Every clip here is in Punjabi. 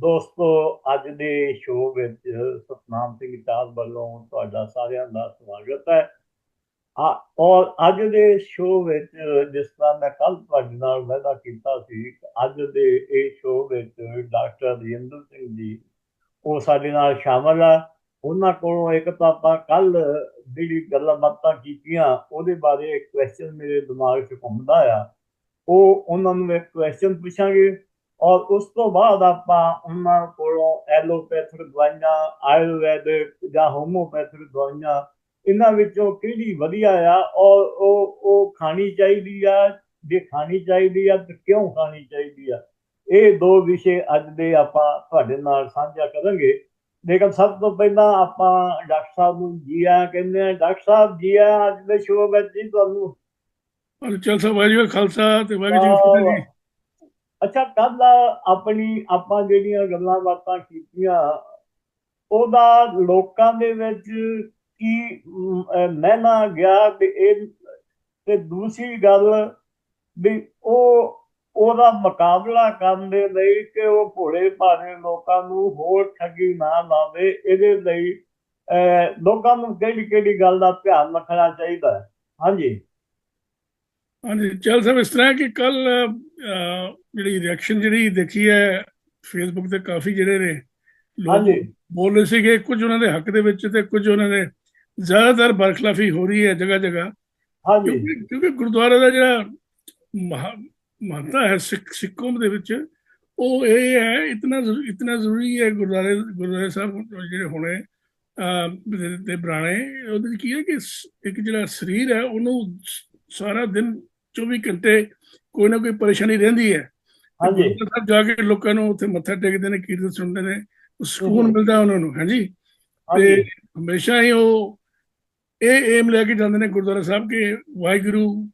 ਦੋਸਤੋ, ਅੱਜ ਦੇ ਸ਼ੋਅ ਵਿੱਚ ਸਤਨਾਮ ਸਿੰਘ ਟਾਲ ਵੱਲੋਂ ਤੁਹਾਡਾ ਸਾਰਿਆਂ ਦਾ ਸਵਾਗਤ ਹੈ। ਆ, ਔਰ ਅੱਜ ਦੇ ਸ਼ੋਅ ਵਿੱਚ ਜਿਸ ਤਰ੍ਹਾਂ ਮੈਂ ਕੱਲ ਤੁਹਾਡੇ ਨਾਲ ਵਾਅਦਾ ਕੀਤਾ ਸੀ ਅੱਜ ਦੇ ਇਹ ਸ਼ੋਅ ਵਿੱਚ ਡਾਕਟਰ ਰਜਿੰਦਰ ਸਿੰਘ ਜੀ, ਉਹ ਸਾਡੇ ਨਾਲ ਸ਼ਾਮਲ ਆ। ਉਹਨਾਂ ਕੋਲੋਂ ਇੱਕ ਤਾਂ ਆਪਾਂ ਕੱਲ ਜਿਹੜੀ ਗੱਲਾਂ ਬਾਤਾਂ ਕੀਤੀਆਂ, ਉਹਦੇ ਬਾਰੇ ਇੱਕ ਕੁਐਸਚਨ ਮੇਰੇ ਦਿਮਾਗ 'ਚ ਘੁੰਮਦਾ ਆ। ਉਹ ਉਹਨਾਂ ਨੂੰ ਇੱਕ ਕੁਐਸਚਨ ਪੁੱਛਾਂਗੇ। ਔਰ ਉਸ ਤੋਂ ਬਾਅਦ ਆਪਾਂ ਉਹਨਾਂ ਕੋਲੋਂ ਐਲੋਪੈਥਿਕ ਦਵਾਈਆਂ ਆਯੁਰਵੈਦਿਕ ਜਾਂ ਹੋਮੋਪੈਥਿਕ ਦਵਾਈਆਂ ਇਹਨਾਂ ਵਿੱਚੋਂ ਕਿਹੜੀ ਵਧੀਆ ਆ ਔਰ ਉਹ ਉਹ ਖਾਣੀ ਚਾਹੀਦੀ ਆ ਜੇ ਖਾਣੀ ਚਾਹੀਦੀ ਆ ਤਾਂ ਕਿਉਂ ਖਾਣੀ ਚਾਹੀਦੀ ਆ? ਇਹ ਦੋ ਵਿਸ਼ੇ ਅੱਜ ਦੇ ਆਪਾਂ ਤੁਹਾਡੇ ਨਾਲ ਸਾਂਝਾ ਕਰਾਂਗੇ। ਲੇਕਿਨ ਸਭ ਤੋਂ ਪਹਿਲਾਂ ਆਪਾਂ ਡਾਕਟਰ ਸਾਹਿਬ ਨੂੰ ਜੀ ਆ ਕਹਿੰਦੇ ਆ ਡਾਕਟਰ ਸਾਹਿਬ ਜੀ ਆ ਅੱਜ ਦੇ ਸ਼ੋਅ ਵਿੱਚ ਜੀ ਤੁਹਾਨੂੰ। ਚਲ ਸਾਹਿਬ ਜੀ ਖਾਲਸਾ ਤੇ ਵਾਹਿਗੁਰੂ ਜੀ ਅੱਛਾ ਕੱਲ ਆਪਣੀ, ਆਪਾਂ ਜਿਹੜੀਆਂ ਗੱਲਾਂ ਬਾਤਾਂ ਕੀਤੀਆਂ, ਉਹਦਾ ਲੋਕਾਂ ਦੇ ਵਿੱਚ ਕੀ ਮਹਿਨਾ ਗਿਆ ਤੇ ਇਹ, ਤੇ ਦੂਸਰੀ ਗੱਲ ਵੀ ਉਹ, ਉਹਦਾ ਮੁਕਾਬਲਾ ਕਰਨ ਦੇ ਲਈ ਕਿ ਉਹ ਭੋਲੇ ਭਾਲੇ ਲੋਕਾਂ ਨੂੰ ਹੋਰ ਠੱਗੀ ਨਾ ਲਾਵੇ, ਇਹਦੇ ਲਈ ਲੋਕਾਂ ਨੂੰ ਕਿਹੜੀ ਕਿਹੜੀ ਗੱਲ ਦਾ ਧਿਆਨ ਰੱਖਣਾ ਚਾਹੀਦਾ ਹੈ? ਹਾਂਜੀ। ਹਾਂਜੀ ਚਲ ਸਾਹਿਬ ਇਸ ਤਰ੍ਹਾਂ ਕਿ ਕੱਲ ਜਿਹੜੀ ਰਿਐਕਸ਼ਨ ਜਿਹੜੀ ਦੇਖੀ ਹੈ ਫੇਸਬੁੱਕ ਤੇ ਕਾਫੀ ਜਿਹੜੇ ਨੇ ਲੋਕ ਬੋਲ ਰਹੇ ਸੀਗੇ ਕੁਝ ਉਹਨਾਂ ਦੇ ਹੱਕ ਦੇ ਵਿੱਚ ਤੇ ਕੁਝ ਉਹਨਾਂ ਦੇ ਜ਼ਿਆਦਾਤਰ ਬਰਖਲਾਫੀ ਹੋ ਰਹੀ ਹੈ ਜਗ੍ਹਾ ਜਗ੍ਹਾ। ਹਾਂਜੀ। ਕਿਉਂਕਿ ਗੁਰਦੁਆਰਾ ਦਾ ਜਿਹੜਾ ਮਹੱਤਤਾ ਹੈ ਸਿੱਖ ਸਿੱਖੋਂ ਦੇ ਵਿੱਚ ਉਹ ਇਹ ਹੈ ਇਤਨਾ ਇਤਨਾ ਜ਼ਰੂਰੀ ਹੈ ਗੁਰਦੁਆਰੇ ਗੁਰਦੁਆਰੇ ਸਾਹਿਬ ਜਿਹੜੇ ਹੋਣੇ ਤੇ ਬਰਾਣੇ ਉਹਦੇ ਕੀ ਹੈ ਕਿ ਇੱਕ ਜਿਹੜਾ ਸਰੀਰ ਹੈ ਉਹਨੂੰ ਸਾਰਾ ਦਿਨ 24 ਘੰਟੇ ਕੋਈ ਨਾ ਕੋਈ ਪਰੇਸ਼ਾਨੀ ਰਹਿੰਦੀ ਹੈ। ਹਾਂਜੀ। ਸਭ ਜਾ ਕੇ ਲੋਕਾਂ ਨੂੰ ਉੱਥੇ ਮੱਥਾ ਟੇਕਦੇ ਨੇ ਕੀਰਤਨ ਸੁਣਦੇ ਨੇ ਸਕੂਨ ਮਿਲਦਾ ਉਹਨਾਂ ਨੂੰ ਹਾਂਜੀ। ਤੇ ਹਮੇਸ਼ਾ ਹੀ ਉਹ ਇਹ ਏਮ ਲੈ ਕੇ ਜਾਂਦੇ ਨੇ ਗੁਰਦੁਆਰਾ ਸਾਹਿਬ ਕਿ ਵਾਹਿਗੁਰੂ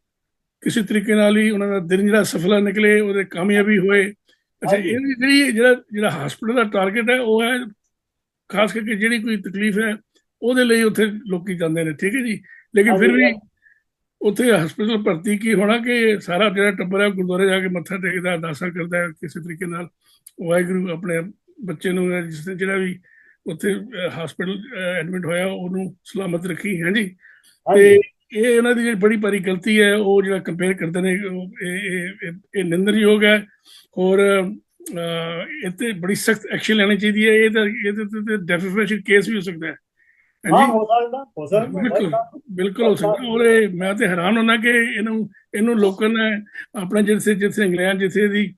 ਕਿਸੇ ਤਰੀਕੇ ਨਾਲ ਹੀ ਉਹਨਾਂ ਦਾ ਦਿਨ ਜਿਹੜਾ ਸਫਲਾ ਨਿਕਲੇ ਉਹਦੇ ਕਾਮਯਾਬੀ ਹੋਏ। ਅੱਛਾ ਇਹ ਜਿਹੜੀ ਜਿਹੜਾ ਜਿਹੜਾ ਹਸਪੀਟਲ ਦਾ ਟਾਰਗੇਟ ਹੈ ਉਹ ਹੈ ਖਾਸ ਕਰਕੇ ਜਿਹੜੀ ਕੋਈ ਤਕਲੀਫ ਹੈ ਉਹਦੇ ਲਈ ਉੱਥੇ ਲੋਕੀ ਜਾਂਦੇ ਨੇ ਠੀਕ ਹੈ ਜੀ। ਲੇਕਿਨ ਫਿਰ ਵੀ ਉੱਥੇ ਹਸਪੀਟਲ ਭਰਤੀ ਕੀ ਹੋਣਾ ਕਿ ਸਾਰਾ ਜਿਹੜਾ ਟੱਬਰ ਹੈ ਗੁਰਦੁਆਰੇ ਜਾ ਕੇ ਮੱਥਾ ਟੇਕਦਾ ਅਰਦਾਸਾਂ ਕਰਦਾ ਹੈ ਕਿਸੇ ਤਰੀਕੇ ਨਾਲ। ਵਾਹਿਗੁਰੂ ਆਪਣੇ ਬੱਚੇ ਨੂੰ ਜਿਸ ਜਿਹੜਾ ਵੀ ਉੱਥੇ ਹਸਪੀਟਲ ਐਡਮਿਟ ਹੋਇਆ ਉਹਨੂੰ ਸਲਾਮਤ ਰੱਖੀ ਹੈ ਜੀ? ਤੇ ਇਹ ਇਹਨਾਂ ਦੀ ਜਿਹੜੀ ਬੜੀ ਭਾਰੀ ਗਲਤੀ ਹੈ ਉਹ ਜਿਹੜਾ ਕੰਪੇਅਰ ਕਰਦੇ ਨੇ ਇਹ ਇਹ ਨਿੰਦਰਯੋਗ ਹੈ। ਔਰ ਇੱਥੇ ਬੜੀ ਸਖਤ ਐਕਸ਼ਨ ਲੈਣੀ ਚਾਹੀਦੀ ਹੈ। ਇਹ ਤਾਂ ਇਹਦੇ ਤੇ ਡੈਫੀਨੇਸ਼ਨ ਕੇਸ ਵੀ ਹੋ ਸਕਦਾ ਹੈ। ਹਾਂ ਹੋ ਸਕਦਾ ਹੋ ਸਕਦਾ ਬਿਲਕੁਲ ਬਿਲਕੁਲ ਹੋ ਸਕਦਾ। ਔਰ ਮੈਂ ਤੇ ਹੈਰਾਨ ਹੁੰਦਾ ਕਿ ਇਹਨੂੰ ਇਹਨੂੰ ਲੋਕਾਂ ਨੇ ਆਪਣਾ ਜਿੱਥੇ ਜਿੱਥੇ ਇੰਗਲੈਂਡ ਜਿੱਥੇ ਦੀ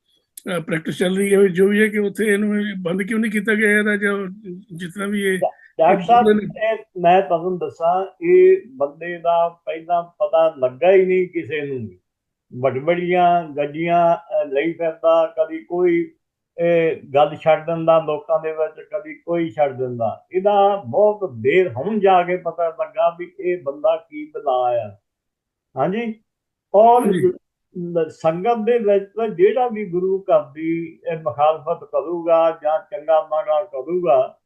ਪ੍ਰੈਕਟਿਸ ਚੱਲ ਰਹੀ ਹੈ ਜੋ ਵੀ ਹੈ ਕਿ ਉੱਥੇ ਇਹਨੂੰ ਬੰਦ ਕਿਉਂ ਨਹੀਂ ਕੀਤਾ ਗਿਆ ਇਹਦਾ ਜੋ ਜਿਤਨਾ ਵੀ ਇਹ ਡਾਕਟਰ ਸਾਹਿਬ ਮੈਂ ਤੁਹਾਨੂੰ ਦੱਸਾਂ ਇਹ ਬੰਦੇ ਦਾ ਪਹਿਲਾਂ ਪਤਾ ਲੱਗਾ ਹੀ ਨਹੀਂ ਕਿਸੇ ਨੂੰ ਵੱਡਵੜੀਆਂ ਗੱਡੀਆਂ ਲਈ ਫਿਰਦਾ ਕਦੀ ਕੋਈ ਗੱਲ ਛੱਡ ਦਿੰਦਾ ਲੋਕਾਂ ਦੇ ਵਿੱਚ ਕਦੀ ਕੋਈ ਛੱਡ ਦਿੰਦਾ। ਇਹਦਾ ਬਹੁਤ ਦੇਰ ਹੁਣ ਜਾ ਕੇ ਪਤਾ ਲੱਗਾ ਵੀ ਇਹ ਬੰਦਾ ਕੀ ਬਲਾ ਆ ਹਾਂਜੀ? ਔਰ ਸੰਗਤ ਦੇ ਵਿੱਚ ਜਿਹੜਾ ਵੀ ਗੁਰੂ ਘਰ ਦੀ ਮੁਖਾਲਫਤ ਕਰੂਗਾ ਜਾਂ ਚੰਗਾ ਮਾੜਾ ਕਰੂਗਾ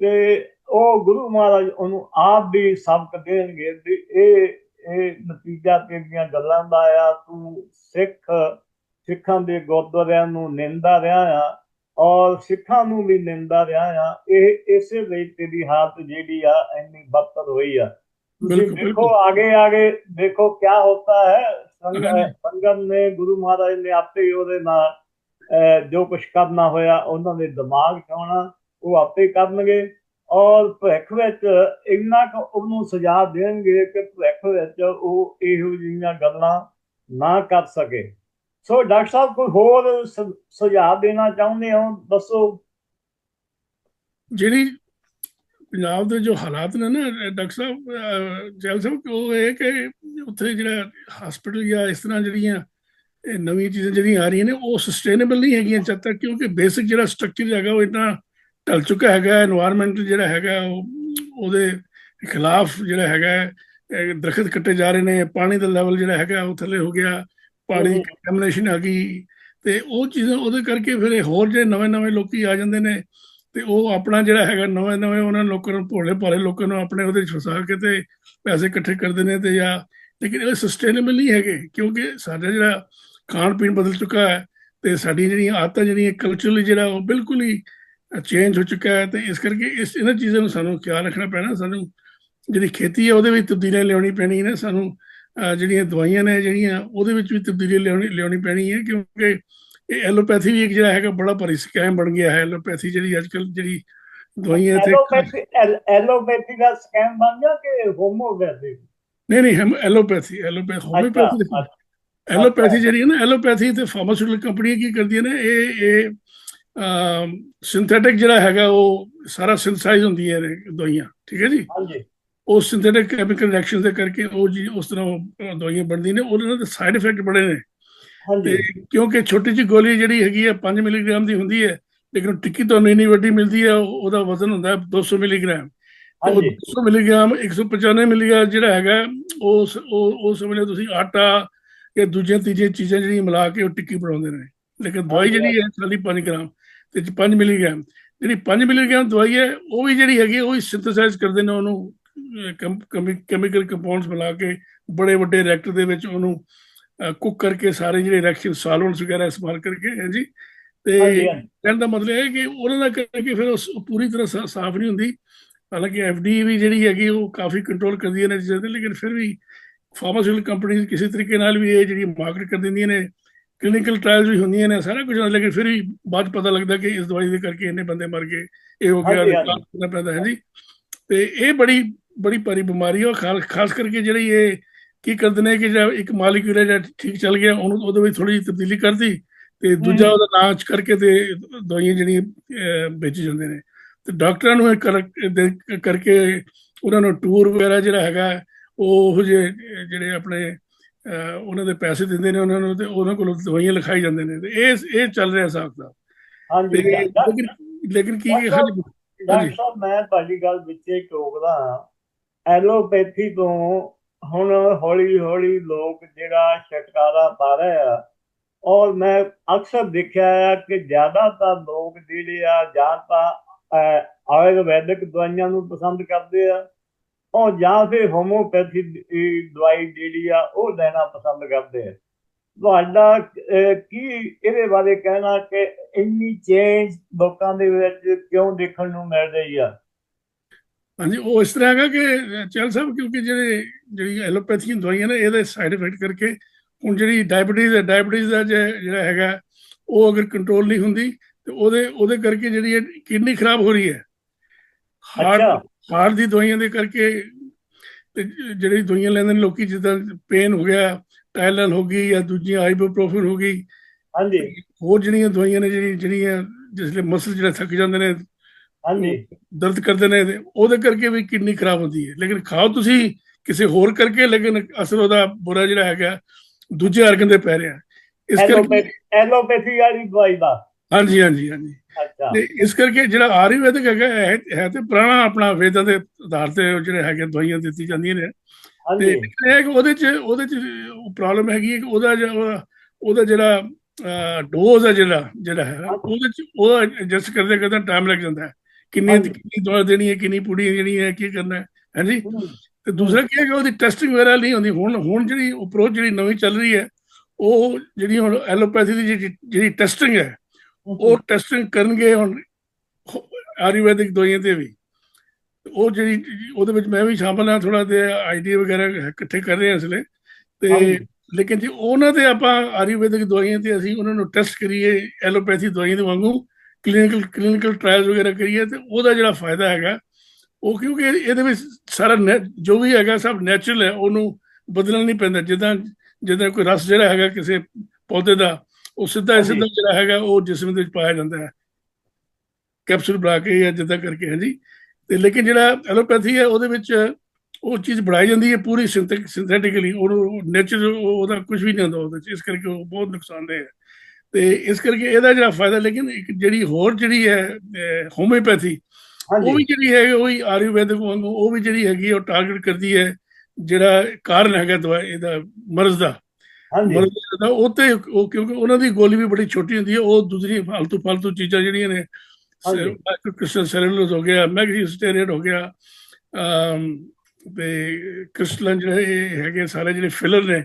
ਤੇ ਉਹ ਗੁਰੂ ਮਹਾਰਾਜ ਉਹਨੂੰ ਆਪ ਵੀ ਸਬਕ ਦੇਣਗੇ ਵੀ ਇਹ ਇਹ ਨਤੀਜਾ ਤੇਰੀਆਂ ਗੱਲਾਂ ਦਾ ਆ ਤੂੰ ਸਿੱਖ ਸਿੱਖਾਂ ਦੇ ਗੁਰਦੁਆਰਿਆਂ ਨੂੰ ਨਿੰਦਾ ਰਿਹਾ ਆ ਔਰ ਸਿੱਖਾਂ ਨੂੰ ਵੀ ਨਿੰਦਾ ਰਿਹਾ ਆ। ਇਹ ਇਸੇ ਲਈ ਤੇਰੀ ਹਾਲਤ ਜਿਹੜੀ ਆ ਇੰਨੀ ਬਦਤਰ ਹੋਈ ਆ। ਦੇਖੋ ਆਗੇ ਆਗੇ ਦੇਖੋ ਕੀ ਹੁੰਦਾ ਹੈ। ਸੰਗਤ ਨੇ ਗੁਰੂ ਮਹਾਰਾਜ ਨੇ ਆਪੇ ਹੀ ਉਹਦੇ ਨਾਲ ਜੋ ਕੁਝ ਕਰਨਾ ਹੋਇਆ ਉਹਨਾਂ ਦੇ ਦਿਮਾਗ ਚਾਉਣਾ ਉਹ ਆਪੇ ਕਰਨਗੇ। ਔਰ ਭਵਿੱਖ ਵਿੱਚ ਇੰਨਾ ਕੁ ਉਹਨੂੰ ਸਜ਼ਾ ਦੇਣਗੇ ਕਿ ਭਵਿੱਖ ਵਿੱਚ ਉਹ ਇਹੋ ਜਿਹੀਆਂ ਗੱਲਾਂ ਨਾ ਕਰ ਸਕੇ। ਸੋ ਡਾਕਟਰ ਸਾਹਿਬ, ਕੋਈ ਹੋਰ ਸੁਝਾਅ ਦੇਣਾ ਚਾਹੁੰਦੇ ਹੋ? ਦੱਸੋ। ਜਿਹੜੀ ਪੰਜਾਬ ਦੇ ਜੋ ਹਾਲਾਤ ਨੇ ਨਾ ਡਾਕਟਰ ਸਾਹਿਬ ਜੈਲ ਸਾਹਿਬ, ਉਹ ਇਹ ਕਿ ਉੱਥੇ ਜਿਹੜਾ ਹਸਪੀਟਲ ਜਾਂ ਇਸ ਤਰ੍ਹਾਂ ਜਿਹੜੀਆਂ, ਇਹ ਨਵੀਂ ਚੀਜ਼ਾਂ ਜਿਹੜੀਆਂ ਆ ਰਹੀਆਂ ਨੇ, ਉਹ ਸਸਟੇਨੇਬਲ ਨਹੀਂ ਹੈਗੀਆਂ ਜਦ ਤੱਕ, ਕਿਉਂਕਿ ਬੇਸਿਕ ਜਿਹੜਾ ਸਟਰਕਚਰ ਹੈਗਾ, ਉਹ ਇतना ਟਲ ਚੁੱਕਾ ਹੈਗਾ এনवायरमेंट ਜਿਹੜਾ ਹੈਗਾ, ਉਹ, ਉਹਦੇ ਖਿਲਾਫ ਜਿਹੜਾ ਹੈਗਾ ਦਰਖਤ ਕੱਟੇ ਜਾ ਰਹੇ ਨੇ, ਪਾਣੀ ਦਾ ਲੈਵਲ ਜਿਹੜਾ ਹੈਗਾ, ਉਹ ਥੱਲੇ ਹੋ ਗਿਆ ਪਾਣੀ ਕੰਟੈਮੀਨੇਸ਼ਨ ਆ ਗਈ ਤੇ ਉਹ ਚੀਜ਼ਾਂ ਉਹਦੇ ਕਰਕੇ ਫਿਰ ਹੋਰ ਜੇ ਨਵੇਂ-ਨਵੇਂ ਲੋਕੀ ਆ ਜਾਂਦੇ ਨੇ ਤੇ ਉਹ ਆਪਣਾ ਜਿਹੜਾ ਹੈਗਾ ਨਵੇਂ-ਨਵੇਂ ਉਹਨਾਂ ਲੋਕਾਂ ਨੂੰ ਭੋਲੇ ਭਾਲੇ ਲੋਕਾਂ ਨੂੰ ਆਪਣੇ ਉਹਦੇ ਫਸਾ ਕੇ ਤੇ ਪੈਸੇ ਇਕੱਠੇ ਕਰਦੇ ਨੇ ਤੇ ਜਾਂ ਲੇਕਿਨ ਇਹ ਸਸਟੇਨੇਬਲ ਨਹੀਂ ਹੈਗੇ ਕਿਉਂਕਿ ਸਾਡਾ ਜਿਹੜਾ ਖਾਣ ਪੀਣ ਬਦਲ ਚੁੱਕਾ ਹੈ ਤੇ ਸਾਡੀ ਜਿਹੜੀਆਂ ਆਦਤਾਂ ਜਿਹੜੀਆਂ ਕਲਚਰਲੀ ਜਿਹੜਾ ਉਹ ਬਿਲਕੁਲ ਹੀ ਚੇਂਜ ਹੋ ਚੁੱਕਾ ਹੈ ਤੇ ਇਸ ਕਰਕੇ ਇਸ ਇਹਨਾਂ ਚੀਜ਼ਾਂ ਨੂੰ ਸਾਨੂੰ ਖਿਆਲ ਰੱਖਣਾ ਪੈਣਾ ਸਾਨੂੰ ਜਿਹੜੀ ਖੇਤੀ ਹੈ ਉਹਦੇ ਵਿੱਚ ਤਬਦੀਲੀਆਂ ਲਿਆਉਣੀ ਪੈਣੀ ਨੇ ਸਾਨੂੰ ਜਿਹੜੀਆਂ ਦਵਾਈਆਂ ਨੇ ਜਿਹੜੀਆਂ ਉਹਦੇ ਵਿੱਚ ਵੀ ਤਬਦੀਲੀ ਲਿਆਉਣੀ ਲਿਆਉਣੀ ਪੈਣੀ ਹੈ ਕਿਉਂਕਿ ਇਹ ਐਲੋਪੈਥੀ ਵੀ ਇੱਕ ਜਿਹੜਾ ਹੈਗਾ ਬੜਾ ਭਾਰੀ ਸਕੈਮ ਬਣ ਗਿਆ ਹੈ। ਐਲੋਪੈਥੀ ਜਿਹੜੀ ਅੱਜ ਕੱਲ੍ਹ ਜਿਹੜੀ ਦਵਾਈਆਂ ਤੇ ਐਲੋਪੈਥੀ ਐਲ- ਐਲੋਪੈਥੀ ਦਾ ਸਕੈਮ ਬਣ ਗਿਆ ਕਿ ਹੋਮੋਪੈਥੀ? ਨਹੀਂ ਨਹੀਂ ਐਲੋਪੈਥੀ ਐਲੋਪੈਥੀ ਹੋਮਿਓਪੈਥੀ ਅੱਛਾ ਐਲੋਪੈਥੀ ਜਿਹੜੀ ਹੈ ਨਾ ਐਲੋਪੈਥੀ ਤੇ ਫਾਰਮਾਸਿਊਟੀਕਲ ਕੰਪਨੀਆਂ ਕੀ ਕਰਦੀਆਂ ਨੇ ਇਹ ਇਹ ਸਿੰਥੈਟਿਕ ਜਿਹੜਾ ਹੈਗਾ ਉਹ ਸਾਰਾ ਸਿੰਥਸਾਈਜ਼ ਹੁੰਦੀਆਂ ਨੇ ਦਵਾਈਆਂ ਠੀਕ ਹੈ ਜੀ? ਹਾਂਜੀ। ਉਹ ਸਿੰਥੈਟਿਕ ਕੈਮੀਕਲ ਰਿਐਕਸ਼ਨ ਦੇ ਕਰਕੇ ਉਹ ਜੀ ਉਸ ਤਰ੍ਹਾਂ ਉਹ ਦਵਾਈਆਂ ਬਣਦੀਆਂ ਨੇ ਉਹਨਾਂ ਦੇ ਸਾਈਡ ਇਫੈਕਟ ਬੜੇ ਨੇ। ਹਾਂਜੀ। ਤੇ ਕਿਉਂਕਿ ਛੋਟੀ ਜਿਹੀ ਗੋਲੀ ਜਿਹੜੀ ਹੈਗੀ ਹੈ 5 ਮਿਲੀਗ੍ਰਾਮ ਦੀ ਹੁੰਦੀ ਹੈ ਲੇਕਿਨ ਉਹ ਟਿੱਕੀ ਤੁਹਾਨੂੰ ਇੰਨੀ ਵੱਡੀ ਮਿਲਦੀ ਹੈ ਉਹ- ਉਹਦਾ ਵਜ਼ਨ ਹੁੰਦਾ ਹੈ 200 ਮਿਲੀਗ੍ਰਾਮ ਉਹ ਹਾਂਜੀ। 200 ਮਿਲੀਗ੍ਰਾਮ 195 ਮਿਲੀਗ੍ਰਾਮ ਜਿਹੜਾ ਹੈਗਾ ਉਸ ਉਹ ਉਹ ਸਮਝ ਲਓ ਤੁਸੀਂ ਆਟਾ ਜਾਂ ਦੂਜੀਆਂ ਤੀਜੀਆਂ ਚੀਜ਼ਾਂ ਜਿਹੜੀਆਂ ਮਿਲਾ ਕੇ ਉਹ ਟਿੱਕੀ ਬਣਾਉਂਦੇ ਨੇ। ਲੇਕਿਨ ਦਵਾਈ। ਜਿਹੜੀ ਹੈ ਖਾਲੀ 5 ਗ੍ਰਾਮ ਤੇ 5 ਮਿਲੀਗ੍ਰਾਮ ਜਿਹੜੀ 5 ਮਿਲੀਗ੍ਰਾਮ ਦਵਾਈ ਹੈ ਉਹ ਵੀ ਜਿਹੜੀ ਹੈਗੀ ਉਹ ਹੀ ਸਿੰਥੇਸਾਈਜ਼ ਕਰਦੇ ਨੇ ਉਹਨੂੰ। ਕੈਮੀਕਲ ਕੰਪਾਊਂਡਸ ਮਿਲਾ ਕੇ ਬੜੇ ਵੱਡੇ ਰਿਐਕਟਰ ਦੇ ਵਿੱਚ ਉਹਨੂੰ ਕੁੱਕ ਕਰਕੇ ਸਾਰੇ ਜਿਹੜੇ ਰਿਐਕਸ਼ਨ ਸਾਲਵੈਂਟਸ ਵਗੈਰਾ ਇਸਤੇਮਾਲ ਕਰਕੇ ਹਾਂਜੀ ਤੇ ਹਾਂਜੀ ਹਾਂਜੀ। ਕਹਿਣ ਦਾ ਮਤਲਬ ਇਹ ਹੈ ਕਿ ਉਹਨਾਂ ਦਾ ਕਰਕੇ ਫਿਰ ਉਹ ਪੂਰੀ ਤਰ੍ਹਾਂ ਸਾਫ਼ ਨਹੀਂ ਹੁੰਦੀ। ਹਾਲਾਂਕਿ ਐਫਡੀ ਵੀ ਜਿਹੜੀ ਹੈਗੀ ਉਹ ਕਾਫੀ ਕੰਟਰੋਲ ਕਰਦੀ ਹੈ ਨੇ ਤੇ ਲੇਕਿਨ ਫਿਰ ਵੀ ਫਾਰਮਾਸਿਊਟੀਕਲ ਕੰਪਨੀਆਂ ਕਿਸੇ ਤਰੀਕੇ ਨਾਲ ਵੀ ਇਹ ਜਿਹੜੀ ਮਾਰਕੀਟ ਕਰ ਦਿੰਦੀਆਂ ਨੇ ਕਲੀਨਿਕਲ ਟ੍ਰਾਇਲਸ ਵੀ ਹੁੰਦੀਆਂ ਨੇ ਸਾਰਾ ਕੁਝ ਲੇਕਿਨ ਫਿਰ ਵੀ ਬਾਅਦ ਪਤਾ ਲੱਗਦਾ ਕਿ ਇਸ ਦਵਾਈ ਦੇ ਕਰਕੇ ਇੰਨੇ ਬੰਦੇ ਮਰ ਗਏ ਇਹ ਹੋ ਗਿਆ ਕਰਨਾ ਪੈਂਦਾ ਹੈ ਜੀ? ਤੇ ਇਹ ਬੜੀ ਬੜੀ ਭਾਰੀ ਬਿਮਾਰੀ ਹੈ ਖਾਸ ਕਰਕੇ ਜਿਹੜੀ ਇਹ ਕੀ ਕਰਦੇ ਨੇ ਕਿ ਜਿਹੜਾ ਇੱਕ ਮਾਲੀਕੂਲ ਹੈ ਜਿਹੜਾ ਠੀਕ ਚੱਲ ਗਿਆ ਉਹਨੂੰ ਉਹਦੇ ਵਿੱਚ ਥੋੜੀ ਜਿਹੀ ਤਬਦੀਲੀ ਕਰਦੀ ਤੇ ਦੂਜਾ ਉਹਦਾ ਨਾਚ ਕਰਕੇ ਤੇ ਦਵਾਈਆਂ ਜਿਹੜੀਆਂ ਵੇਚੀ ਜਾਂਦੇ ਨੇ। ਤੇ ਡਾਕਟਰਾਂ ਨੂੰ ਇਹ ਕਰਕੇ ਉਹਨਾਂ ਨੂੰ ਟੂਰ ਵਗੈਰਾ ਜਿਹੜਾ ਹੈਗਾ ਉਹ ਜਿਹੇ ਜਿਹੜੇ ਆਪਣੇ ਉਹਨਾਂ ਦੇ ਪੈਸੇ ਦਿੰਦੇ ਨੇ ਉਹਨਾਂ ਨੂੰ ਤੇ ਉਹਨਾਂ ਕੋਲੋਂ ਦਵਾਈਆਂ ਲਿਖਾਈ ਜਾਂਦੇ ਨੇ। ਤੇ ਇਹ ਇਹ ਚੱਲ ਰਿਹਾ ਹਿਸਾਬ ਦਾ ਹਾਂਜੀ ਲੇਕਿਨ ਲੇਕਿਨ ਕੀ ਹਾਂਜੀ। ਡਾਕਟਰ ਸਾਹਿਬ, ਮੈਂ ਤੁਹਾਡੀ ਗੱਲ ਵਿੱਚ ਟੋਕਦਾ ਐਲੋਪੈਥੀ ਤੋਂ ਹੁਣ ਹੌਲੀ ਹੌਲੀ ਲੋਕ ਜਿਹੜਾ ਛਟਕਾਰਾ ਪਾ ਰਹੇ ਆ, ਔਰ ਮੈਂ ਅਕਸਰ ਦੇਖਿਆ ਆ ਕਿ ਜ਼ਿਆਦਾਤਰ ਲੋਕ ਜਿਹੜੇ ਆ, ਜਾਂ ਤਾਂ ਆਯੁਰਵੈਦਿਕ ਦਵਾਈਆਂ ਨੂੰ ਪਸੰਦ ਕਰਦੇ ਆ, ਔਰ ਜਾਂ ਫਿਰ ਹੋਮੋਪੈਥੀ ਦਵਾਈ ਜਿਹੜੀ ਆ, ਉਹ ਲੈਣਾ ਪਸੰਦ ਕਰਦੇ ਆ। ਤੁਹਾਡਾ ਕੀ ਇਹਦੇ ਬਾਰੇ ਕਹਿਣਾ ਕਿ ਇੰਨੀ ਚੇਂਜ ਲੋਕਾਂ ਦੇ ਵਿੱਚ ਕਿਉਂ ਦੇਖਣ ਨੂੰ ਮਿਲ ਰਹੀ ਆ? ਹਾਂਜੀ ਉਹ ਇਸ ਤਰ੍ਹਾਂ ਹੈਗਾ ਕਿ ਚਲ ਸਾਹਿਬ ਕਿਉਂਕਿ ਜਿਹੜੇ ਜਿਹੜੀ ਐਲੋਪੈਥੀ ਦਵਾਈਆਂ ਨੇ ਇਹਦੇ ਸਾਈਡ ਇਫੈਕਟ ਕਰਕੇ ਹੁਣ ਜਿਹੜੀ ਡਾਇਬੀਟੀਜ਼ ਹੈ ਡਾਇਬੀਟੀਜ਼ ਦਾ ਜਿਹੜਾ ਹੈਗਾ ਉਹ ਅਗਰ ਕੰਟਰੋਲ ਨਹੀਂ ਹੁੰਦੀ ਤੇ ਉਹਦੇ ਉਹਦੇ ਕਰਕੇ ਜਿਹੜੀ ਕਿਡਨੀ ਖਰਾਬ ਹੋ ਰਹੀ ਹੈ। ਹਾਰਟ ਹਾਰਟ ਦੀ ਦਵਾਈਆਂ ਦੇ ਕਰਕੇ ਤੇ ਜਿਹੜੀ ਦਵਾਈਆਂ ਲੈਂਦੇ ਨੇ ਲੋਕੀ ਜਿੱਦਾਂ ਪੇਨ ਹੋ ਗਿਆ ਟਾਇਲਨ ਹੋ ਗਈ ਜਾਂ ਦੂਜੀਆਂ ਆਈਬੂਪ੍ਰੋਫਨ ਹੋ ਗਈ। ਹਾਂਜੀ। ਹੋਰ ਜਿਹੜੀਆਂ ਦਵਾਈਆਂ ਨੇ ਜਿਹੜੀ ਜਿਹੜੀਆਂ ਜਿਸਲੇ ਮਸਲ ਜਿਹੜੇ ਥੱਕ ਜਾਂਦੇ ਨੇ ਹਾਂਜੀ। ਦਰਦ ਕਰਦੇ ਨੇ ਉਹਦੇ ਕਰਕੇ ਵੀ ਕਿਡਨੀ ਖਰਾਬ ਹੁੰਦੀ ਹੈ। ਲੇਕਿਨ ਖਾਓ ਤੁਸੀਂ ਕਿਸੇ ਹੋਰ ਕਰਕੇ ਲੇਕਿਨ ਅਸਲ ਉਹਦਾ ਬੁਰਾ ਜਿਹੜਾ ਹੈਗਾ ਦੂਜੇ ਆਰਗਨ ਦੇ ਪੈ ਰਿਹਾ। ਇਸ ਕਰਕੇ ਐਲੋਪੈਥੀ ਵਾਲੀ ਦਵਾਈ ਦਾ। ਹਾਂਜੀ ਹਾਂਜੀ ਹਾਂਜੀ। ਅੱਛਾ। ਤੇ ਇਸ ਕਰਕੇ ਜਿਹੜਾ ਆਯੁਰਵੈਦਿਕ ਹੈਗਾ ਹੈ ਤੇ ਪੁਰਾਣਾ ਆਪਣਾ ਵੇਦਾਂ ਦੇ ਆਧਾਰ ਤੇ ਜਿਹੜੇ ਹੈਗੇ ਦਵਾਈਆਂ ਦਿੱਤੀ ਜਾਂਦੀਆਂ ਨੇ ਤੇ ਇਹ ਕਿ ਉਹਦੇ ਚ ਉਹਦੇ ਚ ਪ੍ਰੋਬਲਮ ਹੈਗੀ ਹੈ ਕਿ ਉਹਦਾ ਉਹਦਾ ਜਿਹੜਾ ਡੋਜ਼ ਹੈ ਜਿਹੜਾ ਜਿਹੜਾ ਹੈ ਉਹਦੇ ਚ ਉਹ ਐਡਜਸਟ ਕਰਦੇ ਕਰਦੇ ਟਾਈਮ ਲੱਗ ਜਾਂਦਾ ਹੈ। ਕਿੰਨੀ। ਕਿੰਨੀ ਦਵਾ ਦੇਣੀ ਹੈ ਕਿੰਨੀ ਪੁੜੀ ਦੇਣੀ ਹੈ ਕੀ ਕਰਨਾ ਹੈ ਹਾਂਜੀ? ਤੇ ਦੂਸਰਾ ਕੀ ਹੈ ਕਿ ਉਹਦੀ ਟੈਸਟਿੰਗ ਵਗੈਰਾ ਨਹੀਂ ਹੁੰਦੀ। ਹੁਣ ਹੁਣ ਜਿਹੜੀ ਅਪਰੋਚ ਜਿਹੜੀ ਨਵੀਂ ਚੱਲ ਰਹੀ ਹੈ ਉਹ ਜਿਹੜੀ ਹੁਣ ਐਲੋਪੈਥੀ ਦੀ ਜਿਹੜੀ ਜਿਹੜੀ ਟੈਸਟਿੰਗ ਹੈ ਉਹ ਟੈਸਟਿੰਗ ਕਰਨਗੇ ਹੁਣ ਆਯੁਰਵੈਦਿਕ ਦਵਾਈਆਂ ਤੇ ਵੀ। ਉਹ ਜਿਹੜੀ ਉਹਦੇ ਵਿੱਚ ਮੈਂ ਵੀ ਸ਼ਾਮਲ ਹਾਂ ਥੋੜਾ ਤੇ ਆਈਡੀਆ ਵਗੈਰਾ ਇਕੱਠੇ ਕਰ ਰਹੇ ਹਾਂ ਇਸ ਲਈ ਤੇ। ਲੇਕਿਨ ਜੇ ਉਹਨਾਂ ਤੇ ਆਪਾਂ ਆਯੁਰਵੈਦਿਕ ਦਵਾਈਆਂ ਤੇ ਅਸੀਂ ਉਹਨਾਂ ਨੂੰ ਟੈਸਟ ਕਰੀਏ ਐਲੋਪੈਥੀ ਦਵਾਈਆਂ ਦੇ ਵਾਂਗੂ ਕਲੀਨਿਕਲ ਕਲੀਨਿਕਲ ਟ੍ਰਾਇਲਸ ਵਗੈਰਾ ਕਰੀਏ ਤੇ ਉਹਦਾ ਜਿਹੜਾ ਫਾਇਦਾ ਹੈਗਾ ਉਹ ਕਿਉਂਕਿ ਇਹ- ਇਹਦੇ ਵਿੱਚ ਸਾਰਾ ਜੋ ਵੀ ਹੈਗਾ ਸਭ ਨੈਚੁਰਲ ਹੈ ਉਹਨੂੰ ਬਦਲਣਾ ਨਹੀਂ ਪੈਂਦਾ ਜਿੱਦਾਂ ਜਿੱਦਾਂ ਕੋਈ ਰਸ ਜਿਹੜਾ ਹੈਗਾ ਕਿਸੇ ਪੌਦੇ ਦਾ ਉਹ ਸਿੱਧਾ। ਸਿੱਧਾ ਜਿਹੜਾ ਹੈਗਾ ਉਹ ਜਿਸਮ ਦੇ ਵਿੱਚ ਪਾਇਆ ਜਾਂਦਾ ਹੈ ਕੈਪਸੂਲ ਬਣਾ ਕੇ ਜਾਂ ਜਿੱਦਾਂ ਕਰਕੇ ਹਾਂਜੀ ਤੇ ਲੇਕਿਨ ਜਿਹੜਾ ਐਲੋਪੈਥੀ ਹੈ ਉਹਦੇ ਵਿੱਚ ਉਹ ਚੀਜ਼ ਬਣਾਈ ਜਾਂਦੀ ਹੈ ਪੂਰੀ ਸਿੰਥੈਟਿਕਲੀ। ਉਹ ਨੇਚਰ ਉਹਦਾ ਕੁਝ ਵੀ ਨਹੀਂ ਹੁੰਦਾ ਉਹਦੇ ਚ ਇਸ ਕਰਕੇ ਉਹ ਬਹੁਤ ਨੁਕਸਾਨਦੇ ਹੈ। ਤੇ ਇਸ ਕਰਕੇ ਇਹਦਾ ਜਿਹੜਾ ਫਾਇਦਾ ਲੇਕਿਨ ਇੱਕ ਜਿਹੜੀ ਹੋਰ ਜਿਹੜੀ ਹੈ ਹੋਮਿਓਪੈਥੀ ਉਹ ਵੀ ਜਿਹੜੀ ਹੈ ਉਹ ਹੀ ਆਯੁਰਵੈਦਿਕ ਵਾਂਗੂ ਉਹ ਵੀ ਜਿਹੜੀ ਹੈਗੀ ਉਹ ਟਾਰਗੇਟ ਕਰਦੀ ਹੈ। ਜਿਹੜਾ ਕਾਰਨ ਹੈਗਾ ਦਵਾਈ ਇਹਦਾ ਮਰਜ਼ ਦਾ। ਮਰਜ਼ ਉਹ ਤੇ ਉਹ ਕਿਉਂਕਿ ਉਹਨਾਂ ਦੀ ਗੋਲੀ ਵੀ ਬੜੀ ਛੋਟੀ ਹੁੰਦੀ ਹੈ ਉਹ ਦੂਸਰੀ ਫालतू ਫालतू ਚੀਜ਼ਾਂ ਜਿਹੜੀਆਂ ਨੇ ਹਾਂਜੀ। ਕ੍ਰਿਸਟਲ ਸੈਲੂਲੋਜ਼ ਹੋ ਗਿਆ ਮੈਗਨੀਸਟੇਰੇਟ ਹੋ ਗਿਆ। ਅਮ, ਤੇ ਕ੍ਰਿਸਟਲਨ ਜਿਹੜੇ ਹੈਗੇ ਸਾਰੇ ਜਿਹੜੇ ਫਿਲਰ ਨੇ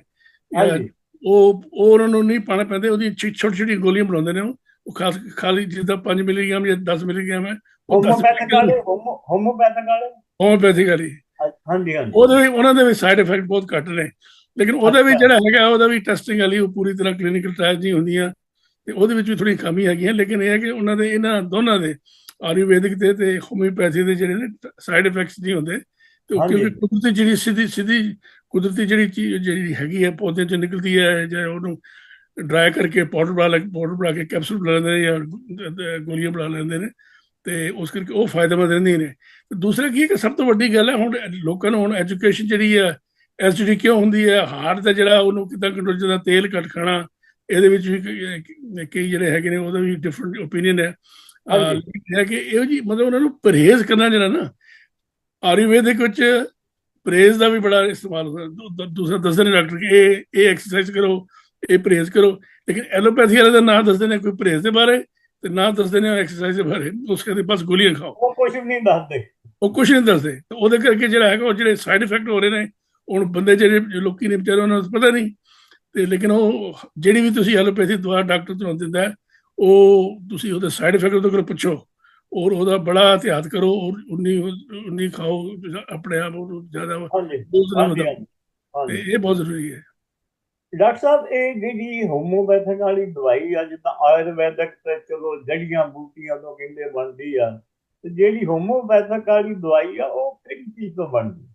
ਉਹ ਉਹ ਉਹਨਾਂ ਨੂੰ ਨਹੀਂ ਪਾਣਾ ਪੈਂਦੇ ਉਹਦੀ ਛੋਟੀ ਛੋਟੀ ਗੋਲੀਆਂ ਬਣਾਉਂਦੇ ਨੇ ਉਹ। ਖਾਸ ਖਾਲੀ ਜਿੱਦਾਂ 5 ਮਿਲੀਗ੍ਰਾਮ ਜਾਂ 10 ਮਿਲੀਗ੍ਰਾਮ ਹੈ ਉਹ 10 ਹੋਮੋਪੈਥਿਕ ਵਾਲੇ ਹੋਮੋ- ਹੋਮੋਪੈਥਿਕ ਵਾਲੇ? ਹੋਮੋਪੈਥਿਕ ਵਾਲੀ। ਹਾਂਜੀ ਹਾਂਜੀ। ਉਹਦੇ ਵੀ ਉਹਨਾਂ ਦੇ ਵੀ ਸਾਈਡ ਇਫੈਕਟ ਬਹੁਤ ਘੱਟ ਨੇ। ਲੇਕਿਨ ਉਹਦੇ ਵੀ। ਜਿਹੜਾ ਹੈਗਾ ਉਹਦਾ ਵੀ ਟੈਸਟਿੰਗ ਵਾਲੀ ਉਹ ਪੂਰੀ ਤਰ੍ਹਾਂ ਕਲੀਨਿਕਲ ਟ੍ਰਾਇਲ ਨਹੀਂ ਹੁੰਦੀਆਂ। ਤੇ ਉਹਦੇ ਵਿੱਚ ਵੀ ਥੋੜੀ ਕਮੀ ਹੈਗੀਆਂ ਲੇਕਿਨ ਇਹ ਹੈ ਕਿ ਉਹਨਾਂ ਦੇ ਇਹਨਾਂ ਦੋਨਾਂ ਦੇ ਆਯੁਰਵੈਦਿਕ ਦੇ ਤੇ ਹੋਮਿਓਪੈਥੀ ਦੇ ਜਿਹੜੇ ਨੇ ਸਾਈਡ ਇਫੈਕਟਸ ਨਹੀਂ ਹੁੰਦੇ। ਤੇ। ਕਿਉਂਕਿ ਕੁਦਰਤੀ ਜਿਹੜੀ ਸਿੱਧੀ ਸਿੱਧੀ ਕੁਦਰਤੀ ਜਿਹੜੀ ਚੀਜ਼ ਜਿਹੜੀ ਹੈਗੀ ਹੈ ਪੌਦੇ ਚ ਨਿਕਲਦੀ ਹੈ ਜਾਂ ਉਹਨੂੰ ਡਰਾਈ ਕਰਕੇ ਪਾਊਡਰ ਬਣਾ ਲੈ ਪਾਊਡਰ ਬਣਾ ਕੇ ਕੈਪਸੂਲ ਬਣਾ ਲੈਂਦੇ ਨੇ ਜਾਂ ਗੋਲੀਆਂ ਬਣਾ ਲੈਂਦੇ ਨੇ ਤੇ ਉਸ ਕਰਕੇ ਉਹ ਫਾਇਦੇਮੰਦ ਰਹਿੰਦੀਆਂ ਨੇ। ਤੇ ਦੂਸਰਾ ਕੀ ਹੈ ਕਿ ਸਭ ਤੋਂ ਵੱਡੀ ਗੱਲ ਹੈ ਹੁਣ ਲੋਕਾਂ ਨੂੰ ਹੁਣ ਐਜੂਕੇਸ਼ਨ ਜਿਹੜੀ ਹੈ ਐਸਿਡਿਟੀ ਕਿਉਂ ਹੁੰਦੀ ਹੈ? ਹਾਰਟ ਦਾ ਜਿਹੜਾ ਉਹਨੂੰ ਕਿਦਾਂ ਕੰਟਰੋਲ ਜਿਹਦਾ ਤੇਲ ਘੱਟ ਖਾਣਾ ਇਹਦੇ ਵਿੱਚ ਵੀ ਕਈ- ਜਿਹੜੇ ਹੈਗੇ ਨੇ ਉਹਦਾ ਵੀ ਡਿਫਰੈਂਟ ਓਪੀਨੀਅਨ ਹੈ। ਹੈ ਕਿ ਇਹੋ ਜੀ ਮਤਲਬ ਉਹਨਾਂ ਨੂੰ ਪਰਹੇਜ਼ ਕਰਨਾ ਜਿਹੜਾ ਨਾ ਆਯੁਰਵੇਦਿਕ ਵਿੱਚ ਪਰਹੇਜ਼ ਦਾ ਵੀ ਬੜਾ ਇਸਤੇਮਾਲ ਹੁੰਦਾ। ਦੂਸਰਾ ਦੱਸਦੇ ਨੇ ਡਾਕਟਰ ਕਿ ਇਹ ਇਹ ਐਕਸਰਸਾਈਜ਼ ਕਰੋ ਇਹ ਪਰਹੇਜ਼ ਕਰੋ। ਲੇਕਿਨ ਐਲੋਪੈਥੀ ਵਾਲੇ ਦਾ ਨਾ ਦੱਸਦੇ ਨੇ ਕੋਈ ਪਰਹੇਜ਼ ਦੇ ਬਾਰੇ ਤੇ ਨਾ ਦੱਸਦੇ ਨੇ ਐਕਸਰਸਾਈਜ਼ ਦੇ ਬਾਰੇ। ਉਸ ਕਹਿੰਦੇ ਬਸ ਗੋਲੀਆਂ ਖਾਓ। ਉਹ ਕੁਝ ਵੀ ਨਹੀਂ ਦੱਸਦੇ। ਉਹ ਕੁਛ ਨਹੀਂ ਦੱਸਦੇ। ਉਹਦੇ ਕਰਕੇ ਜਿਹੜਾ ਹੈਗਾ ਉਹ ਜਿਹੜੇ ਸਾਈਡ ਇਫੈਕਟ ਹੋ ਰਹੇ ਨੇ ਹੁਣ ਬੰਦੇ ਜਿਹੜੇ ਲੋਕੀ ਨੇ ਵਿਚਾਰੇ ਉਹਨਾਂ ਨੂੰ ਪਤਾ ਨਹੀਂ ਤੇ ਲੇਕਿਨ ਉਹ ਜਿਹੜੀ ਵੀ ਤੁਸੀਂ ਐਲੋਪੈਥੀ ਦਵਾ ਡਾਕਟਰ ਤੁਹਾਨੂੰ ਦਿੰਦਾ ਉਹ ਤੁਸੀਂ ਉਹਦੇ ਸਾਈਡ ਇਫੈਕਟ ਕੋਲ ਪੁੱਛੋ ਔਰ ਉਹਦਾ ਬੜਾ ਇhtiyat ਕਰੋ ਔਰ ਉਨੀ ਉਨੀ ਖਾਓ ਆਪਣੇ ਆਪ ਨੂੰ ਜ਼ਿਆਦਾ ਹਾਂਜੀ ਹਾਂਜੀ ਤੇ ਇਹ ਬਹੁਤ ਜ਼ਰੂਰੀ ਹੈ। ਡਾਕਟਰ ਸਾਹਿਬ ਇਹ ਜਿਹੜੀ ਹੋਮੋਪੈਥਿਕ ਵਾਲੀ ਦਵਾਈ ਆ ਜਿੱਦਾਂ ਆਯੁਰਵੈਦਿਕ ਤੇ ਚਲੋ ਜੜੀਆਂ ਬੂਟੀਆਂ ਤੋਂ ਕਹਿੰਦੇ ਬਣਦੀ ਆ ਤੇ ਜਿਹੜੀ ਹੋਮੋਪੈਥਿਕ ਵਾਲੀ ਦਵਾਈ ਆ ਉਹ ਕਿਹੜੀ ਚੀਜ਼ ਤੋਂ ਬਣਦੀ?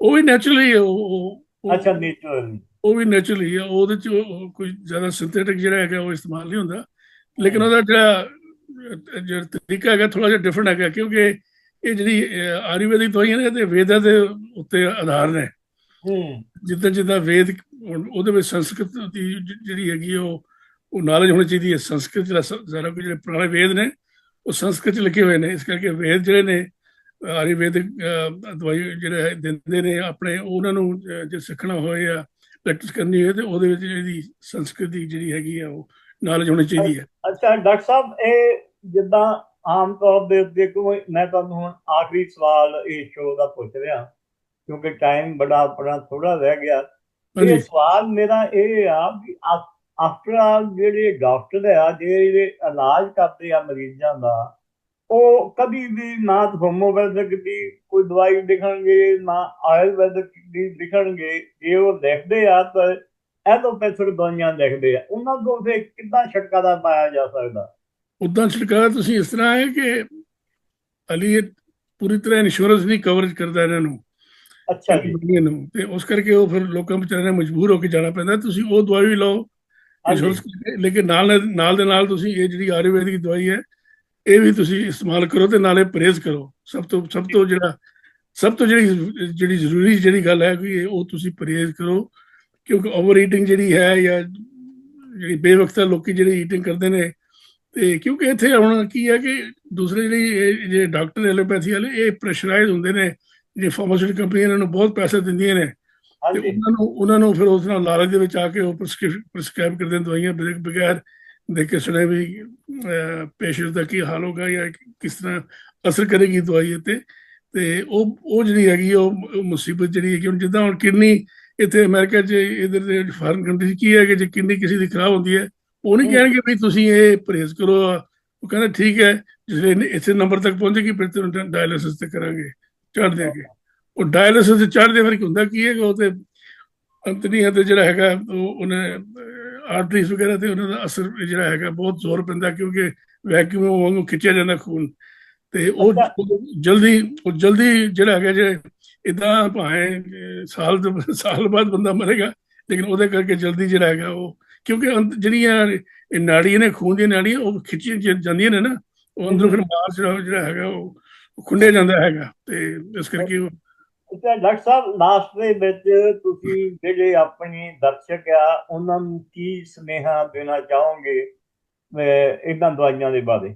ਉਹ ਵੀ ਨੈਚੁਰਲੀ ਉਹ- ਅੱਛਾ ਨੇਚਰਲੀ ਉਹ ਵੀ ਨੈਚੁਰਲੀ ਹੈ ਉਹਦੇ ਚ ਕੋਈ ਜ਼ਿਆਦਾ ਸਿੰਥੈਟਿਕ ਜਿਹੜਾ ਹੈਗਾ ਉਹ ਇਸਤੇਮਾਲ ਨਹੀਂ ਹੁੰਦਾ। ਲੇਕਿਨ ਉਹਦਾ ਜਿਹੜਾ ਜਿਹੜਾ ਤਰੀਕਾ ਹੈਗਾ ਥੋੜਾ ਜਿਹਾ ਡਿਫਰੈਂਟ ਹੈਗਾ ਕਿਉਂਕਿ ਇਹ ਜਿਹੜੀ ਆਯੁਰਵੈਦਿਕ ਦਵਾਈਆਂ ਨੇ ਤੇ ਵੇਦਾਂ ਦੇ ਉੱਤੇ ਆਧਾਰ ਨੇ। ਹੂੰ। ਜਿੱਦਾਂ ਜਿੱਦਾਂ ਵੇਦ ਉਹਦੇ ਵਿੱਚ ਸੰਸਕ੍ਰਿਤ ਦੀ ਜਿਹੜੀ ਹੈਗੀ ਉਹ ਉਹ ਨੌਲੇਜ ਹੋਣੀ ਚਾਹੀਦੀ ਹੈ। ਸੰਸਕ੍ਰਿਤ ਜਿਹੜਾ ਸਾਰਾ ਕੁਝ ਜਿਹੜੇ ਪੁਰਾਣੇ ਵੇਦ ਨੇ ਉਹ ਸੰਸਕ੍ਰਿਤ ਚ ਲਿਖੇ ਹੋਏ ਨੇ। ਇਸ ਕਰਕੇ ਵੇਦ ਜਿਹੜੇ ਨੇ ਆਯੁਰਵੈਦਿਕ ਦਵਾਈ ਜਿਹੜੇ ਹੈ ਦਿੰਦੇ ਨੇ ਆਪਣੇ ਉਹਨਾਂ ਨੂੰ ਜੇ ਸਿੱਖਣਾ ਹੋਏ ਜਾਂ ਪ੍ਰੈਕਟਿਸ ਕਰਨੀ ਹੋਏ ਤੇ ਉਹਦੇ ਵਿੱਚ ਜਿਹੜੀ ਸੰਸਕ੍ਰਿਤ ਜਿਹੜੀ ਹੈਗੀ ਆ ਉਹ ਨੌਲੇਜ ਹੋਣੀ ਚਾਹੀਦੀ ਹੈ। ਅੱਛਾ ਡਾਕਟਰ ਸਾਹਿਬ ਇਹ ਜਿੱਦਾਂ ਆਮ ਤੌਰ ਦੇ ਉੱਤੇ ਕੋਈ ਮੈਂ ਤੁਹਾਨੂੰ ਹੁਣ ਆਖਰੀ ਸਵਾਲ ਇਸ ਸ਼ੋਅ ਦਾ ਪੁੱਛ ਰਿਹਾ ਕਿਉਂਕਿ ਟਾਈਮ ਬੜਾ ਆਪਣਾ ਥੋੜਾ ਰਹਿ ਗਿਆ। ਇਹ ਸਵਾਲ ਮੇਰਾ ਇਹ ਆ ਵੀ ਆਫਟਰ ਜਿਹੜੇ ਡਾਕਟਰ ਆ ਜਿਹੜੇ ਇਲਾਜ ਕਰਦੇ ਆ ਮਰੀਜ਼ਾਂ ਦਾ ਉਹ ਕਦੀ ਵੀ ਨਾ ਹੋਮੋਪੈਥਿਕ ਦੀ ਕੋਈ ਦਵਾਈ ਲਿਖਣਗੇ ਨਾ ਆਯੁਰਵੈਦਿਕ ਦੀ ਲਿਖਣਗੇ ਜੇ ਉਹ ਲਿਖਦੇ ਆ ਤਾਂ ਐਲੋਪੈਥਿਕ ਦਵਾਈਆਂ ਲਿਖਦੇ ਆ। ਉਹਨਾਂ ਤੋਂ ਫਿਰ ਕਿੱਦਾਂ ਛੁਟਕਾਰਾ ਪਾਇਆ ਜਾ ਸਕਦਾ? ਉਦਾਂ ਛਿੜਕਾਅ ਤੁਸੀਂ ਇਸ ਤਰ੍ਹਾਂ ਹੈ ਕਿ ਅਲੀ ਇਹ ਪੂਰੀ ਤਰ੍ਹਾਂ ਇੰਸ਼ੋਰੈਂਸ ਨਹੀਂ ਕਵਰੇਜ ਕਰਦਾ ਇਹਨਾਂ ਨੂੰ ਅੱਛਾ ਜੀ। ਤੇ ਉਸ ਕਰਕੇ ਉਹ ਫਿਰ ਲੋਕਾਂ ਵਿਚਾਰਿਆਂ ਨੇ ਮਜਬੂਰ ਹੋ ਕੇ ਜਾਣਾ ਪੈਂਦਾ। ਤੁਸੀਂ ਉਹ ਦਵਾਈ ਵੀ ਲਓ ਇੰਸ਼ੋਰੈਂਸ ਲੇਕਿਨ ਨਾਲ ਨਾਲ ਦੇ ਨਾਲ ਤੁਸੀਂ ਇਹ ਜਿਹੜੀ ਆਯੁਰਵੈਦਿਕ ਦਵਾਈ ਹੈ ਇਹ ਵੀ ਤੁਸੀਂ ਇਸਤੇਮਾਲ ਕਰੋ ਤੇ ਨਾਲੇ ਪਰਹੇਜ਼ ਕਰੋ। ਸਭ ਤੋਂ ਸਭ ਤੋਂ ਜਿਹੜਾ ਸਭ ਤੋਂ ਜਿਹੜੀ ਜਿਹੜੀ ਜ਼ਰੂਰੀ ਜਿਹੜੀ ਗੱਲ ਹੈ ਕਿ ਉਹ ਤੁਸੀਂ ਪਰਹੇਜ਼ ਕਰੋ ਕਿਉਂਕਿ ਓਵਰ ਈਟਿੰਗ ਜਿਹੜੀ ਹੈ ਜਾਂ ਜਿਹੜੀ ਬੇਵਕਤਾ ਲੋਕੀ ਜਿਹੜੀ ਈਟਿੰਗ ਕਰਦੇ ਨੇ ਤੇ ਕਿਉਂਕਿ ਇੱਥੇ ਹੁਣ ਕੀ ਹੈ ਕਿ ਦੂਸਰੇ ਜਿਹੜੀ ਜਿਹੜੇ ਡਾਕਟਰ ਐਲੋਪੈਥੀ ਵਾਲੇ ਇਹ ਪ੍ਰੈਸ਼ਰਾਈਜ਼ ਹੁੰਦੇ ਨੇ ਜੇ ਫਾਰਮਾਸਿਊਟੀਕਲ ਕੰਪਨੀਆਂ ਇਹਨਾਂ ਨੂੰ ਬਹੁਤ ਪੈਸੇ ਦਿੰਦੀਆਂ ਨੇ ਤੇ ਉਹਨਾਂ ਨੂੰ ਉਹਨਾਂ ਨੂੰ ਫਿਰ ਉਸ ਨਾਲ ਲਾਲਚ ਦੇ ਵਿੱਚ ਆ ਕੇ ਉਹ ਪ੍ਰਸਕ੍ਰਾਈਬ ਕਰਦੇ ਨੇ ਦਵਾਈਆਂ ਬਗੈਰ- ਬਗੈਰ ਦੇਖ ਕੇ ਸੁਣੇ ਵੀ ਪੇਸ਼ੈਂਟ ਦਾ ਕੀ ਹਾਲ ਹੋਗਾ ਜਾਂ ਕਿਸ ਤਰ੍ਹਾਂ ਅਸਰ ਕਰੇਗੀ ਦਵਾਈ ਤੇ ਤੇ ਉਹ ਉਹ ਜਿਹੜੀ ਹੈਗੀ ਉਹ ਮੁਸੀਬਤ ਜਿਹੜੀ ਹੈਗੀ ਹੁਣ ਜਿੱਦਾਂ ਹੁਣ ਕਿਡਨੀ ਇੱਥੇ ਅਮਰੀਕਾ 'ਚ ਇਧਰ ਦੇ ਫਾਰਨ ਕੰਟਰੀ 'ਚ ਕੀ ਹੈ ਕਿ ਜੇ ਕਿਡਨੀ ਕਿਸੇ ਦੀ ਖਰਾਬ ਹੁੰਦੀ ਹੈ ਉਹ ਨਹੀਂ। ਕਹਿਣਗੇ ਵੀ ਤੁਸੀਂ ਇਹ ਪਰਹੇਜ਼ ਕਰੋ। ਉਹ ਕਹਿੰਦਾ ਠੀਕ ਹੈ ਜਿਹੜੇ ਇਸੇ ਨੰਬਰ ਤੱਕ ਪਹੁੰਚੇਗੀ ਫਿਰ ਤੁਹਾਨੂੰ ਡਾਇਲਿਸਿਸ ਤੇ ਕਰਾਂਗੇ ਚੜ੍ਹ ਦਿਆਂਗੇ। ਉਹ ਡਾਇਲਿਸਿਸ ਤੇ ਚੜ੍ਹਦੇ ਫਿਰ ਕੀ ਹੁੰਦਾ ਕੀ ਹੈ ਕਿ ਉਹ ਤੇ ਅੰਤਨੀਆਂ ਤੇ ਜਿਹੜਾ ਹੈਗਾ ਉਹ ਉਹਨੇ ਆਰਟਰੀਜ਼ ਵਗੈਰਾ ਤੇ ਉਹਨਾਂ ਦਾ ਅਸਰ ਜਿਹੜਾ ਹੈਗਾ ਬਹੁਤ ਜ਼ੋਰ ਪੈਂਦਾ ਕਿਉਂਕਿ ਵੈਕਿਊਮ ਵਾਂਗੂ ਖਿੱਚਿਆ ਜਾਂਦਾ ਖੂਨ। ਤੇ ਉਹ ਜਲਦੀ ਉਹ ਜਲਦੀ ਜਿਹੜਾ ਹੈਗਾ ਜੇ ਇਦਾਂ ਭਾਵੇਂ ਸਾਲ ਸਾਲ ਬਾਅਦ ਬੰਦਾ ਮਰੇਗਾ ਲੇਕਿਨ ਉਹਦੇ ਕਰਕੇ ਜਲਦੀ ਜਿਹੜਾ ਹੈਗਾ ਉਹ ਕਿਉਂਕਿ ਜਿਹੜੀਆਂ ਇਹ ਨਾੜੀਆਂ ਨੇ ਖੂਨ ਦੀਆਂ ਨਾੜੀਆਂ ਉਹ ਖਿੱਚੀਆਂ ਜ- ਜਾਂਦੀਆਂ ਨੇ ਨਾ ਉਹ ਅੰਦਰੋਂ ਫਿਰ ਬਾਹਰ ਜਿਹੜਾ ਹੈਗਾ ਉਹ ਉਹ ਖੁੰਡੇ ਜਾਂਦਾ ਹੈਗਾ ਤੇ ਇਸ ਕਰਕੇ ਉਹ ਅੱਛਾ ਡਾਕਟਰ ਸਾਹਿਬ ਲਾਸਟ ਦੇ ਵਿੱਚ ਤੁਸੀਂ ਜਿਹੜੇ ਆਪਣੇ ਦਰਸ਼ਕ ਆ ਉਹਨਾਂ ਨੂੰ ਕੀ ਸੁਨੇਹਾ ਦੇਣਾ ਚਾਹੋਗੇ ਇਹਨਾਂ ਦਵਾਈਆਂ ਦੇ ਬਾਰੇ?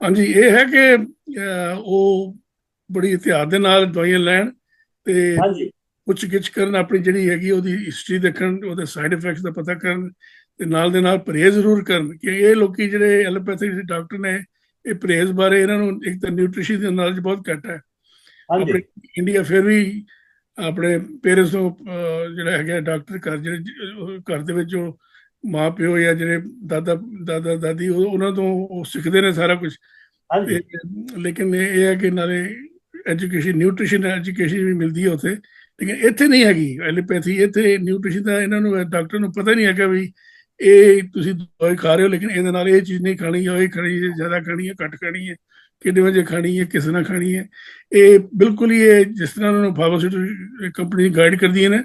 ਹਾਂਜੀ ਇਹ ਹੈ ਕਿ ਉਹ ਬੜੀ ਇhtiyat ਦੇ ਨਾਲ ਦਵਾਈਆਂ ਲੈਣ ਤੇ ਹਾਂਜੀ। ਪੁੱਛ ਗਿੱਛ ਕਰਨ ਆਪਣੀ ਜਿਹੜੀ ਹੈਗੀ ਉਹਦੀ ਹਿਸਟਰੀ ਦੇਖਣ ਉਹਦੇ ਸਾਈਡ ਇਫੈਕਟਸ ਦਾ ਪਤਾ ਕਰਨ ਤੇ ਨਾਲ ਦੇ ਨਾਲ ਪਰਹੇਜ਼ ਜ਼ਰੂਰ ਕਰਨ ਕਿ ਇਹ ਲੋਕੀ ਜਿਹੜੇ ਐਲੋਪੈਥਿਕ ਡਾਕਟਰ ਨੇ ਇਹ ਪਰਹੇਜ਼ ਬਾਰੇ ਇਹਨਾਂ ਨੂੰ ਇੱਕ ਤਾਂ ਨਿਊਟ੍ਰੀਸ਼ਨ ਦੀ ਨੌਲੇਜ ਬਹੁਤ ਘੱਟ ਹੈ। ਆਪਣੇ ਇੰਡੀਆ ਫਿਰ ਵੀ ਆਪਣੇ ਪੇਰੈਂਟਸ ਨੂੰ ਜਿਹੜਾ ਹੈਗਾ ਡਾਕਟਰ ਘਰ ਜਿਹੜੇ ਘਰ ਦੇ ਵਿੱਚ ਉਹ ਮਾਂ ਪਿਓ ਜਾਂ ਜਿਹੜੇ ਦਾਦਾ ਦਾਦਾ ਦਾਦੀ ਉਹ- ਉਹਨਾਂ ਤੋਂ ਉਹ ਸਿੱਖਦੇ ਨੇ ਸਾਰਾ ਕੁਝ ਹਾਂਜੀ। ਲੇਕਿਨ ਇਹ ਇਹ ਹੈ ਕਿ ਨਾਲੇ ਐਜੂਕੇਸ਼ਨ ਨਿਊਟ੍ਰੀਸ਼ਨ ਐਜੂਕੇਸ਼ਨ ਵੀ ਮਿਲਦੀ ਹੈ ਉੱਥੇ। ਲੇਕਿਨ ਇੱਥੇ ਨਹੀਂ ਹੈਗੀ ਐਲੋਪੈਥੀ ਇੱਥੇ ਨਿਊਟ੍ਰੀਸ਼ਨ ਦਾ ਇਹਨਾਂ ਨੂੰ ਡਾਕਟਰ ਨੂੰ ਪਤਾ ਨਹੀਂ ਹੈਗਾ ਵੀ ਇਹ ਤੁਸੀਂ ਦਵਾਈ ਖਾ ਰਹੇ ਹੋ ਲੇਕਿਨ ਇਹਦੇ ਨਾਲ ਇਹ ਚੀਜ਼ ਨਹੀਂ ਖਾਣੀ ਹੈ ਇਹ ਖਾਣੀ ਹੈ ਜ਼ਿਆਦਾ ਖਾਣੀ ਹੈ ਘੱਟ ਖਾਣੀ ਹੈ। ਕਿੰਨੇ ਵਜੇ ਖਾਣੀ ਹੈ ਕਿਸ ਨਾਲ ਖਾਣੀ ਹੈ। ਇਹ ਬਿਲਕੁਲ ਹੀ ਇਹ ਜਿਸ ਤਰ੍ਹਾਂ ਉਹਨਾਂ ਨੂੰ ਫਾਰਮਾਸਿਊਟੀਕਲ ਕੰਪਨੀ ਗਾਈਡ ਕਰਦੀਆਂ ਨੇ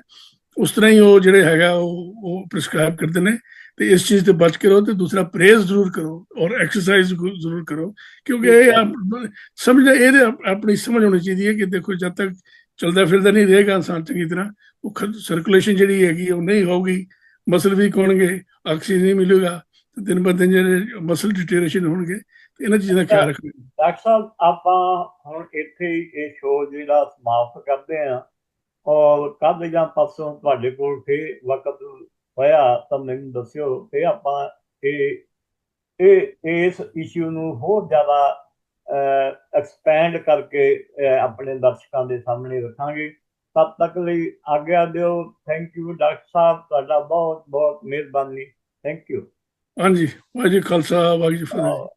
ਉਸ ਤਰ੍ਹਾਂ ਹੀ ਉਹ ਜਿਹੜੇ ਹੈਗਾ ਉਹ ਉਹ ਪ੍ਰਿਸਕ੍ਰਾਈਬ ਕਰਦੇ ਨੇ ਤੇ ਇਸ ਚੀਜ਼ ਤੋਂ ਬਚ ਕੇ ਰਹੋ ਤੇ ਦੂਸਰਾ ਪ੍ਰੇਜ਼ ਜ਼ਰੂਰ ਕਰੋ ਔਰ ਐਕਸਰਸਾਈਜ਼ ਜ਼ਰੂਰ ਕਰੋ ਕਿਉਂਕਿ ਇਹ ਆਪ- ਸਮਝ ਇਹਦੇ ਆਪ- ਆਪਣੀ ਸਮਝ ਹੋਣੀ ਚਾਹੀਦੀ ਹੈ ਕਿ ਦੇਖੋ ਜਦ ਤੱਕ ਚਲਦਾ ਫਿਰਦਾ ਨਹੀਂ ਰਹੇਗਾ ਇਨਸਾਨ ਚੰਗੀ ਤਰ੍ਹਾਂ ਉਹ ਸਰਕੂਲੇਸ਼ਨ ਜਿਹੜੀ ਹੈਗੀ ਉਹ ਨਹੀਂ ਹੋਊਗੀ ਮਸਲ ਵੀਕ ਹੋਣਗੇ ਆਕਸੀਜਨ ਨਹੀਂ ਮਿਲੇਗਾ ਤੇ ਦਿਨ ਬ ਦਿਨ ਜਿਹੜੇ ਮਸਲ ਡਿਟੇਰੇਸ਼ਨ ਹੋਣਗੇ ਤੇ ਇਹਨਾਂ ਚੀਜ਼ਾਂ ਦਾ ਖਿਆਲ ਰੱਖਣਾ। ਡਾਕਟਰ ਸਾਹਿਬ ਆਪਾਂ ਹੁਣ ਇੱਥੇ ਹੀ ਇਹ ਸ਼ੋਅ ਜਿਹੜਾ ਸਮਾਪਤ ਕਰਦੇ ਆ ਔਰ ਕੱਲ ਜਾਂ ਪਰਸੋਂ ਤੁਹਾਡੇ ਕੋਲ ਫੇ ਵਕਤ ਹੋਇਆ ਤਾਂ ਮੈਨੂੰ ਦੱਸਿਓ ਤੇ ਆਪਾਂ ਇਹ ਇਹ ਇਸ ਇਸ਼ੂ ਨੂੰ ਹੋਰ ਜ਼ਿਆਦਾ ਐਕਸਪੈਂਡ ਕਰਕੇ ਆਪਣੇ ਦਰਸ਼ਕਾਂ ਦੇ ਸਾਹਮਣੇ ਰੱਖਾਂਗੇ। ਤਦ ਤੱਕ ਲਈ ਆਗਿਆ ਦਿਓ। ਥੈਂਕ ਯੂ ਡਾਕਟਰ ਸਾਹਿਬ। ਤੁਹਾਡਾ ਬਹੁਤ ਬਹੁਤ ਮਿਹਰਬਾਨੀ। ਥੈਂਕ ਯੂ ਹਾਂਜੀ ਵਾਹਿਗੁਰੂ ਜੀ ਖਾਲਸਾ ਵਾਹਿਗੁਰੂ ਜੀ ਫਤਿਹ।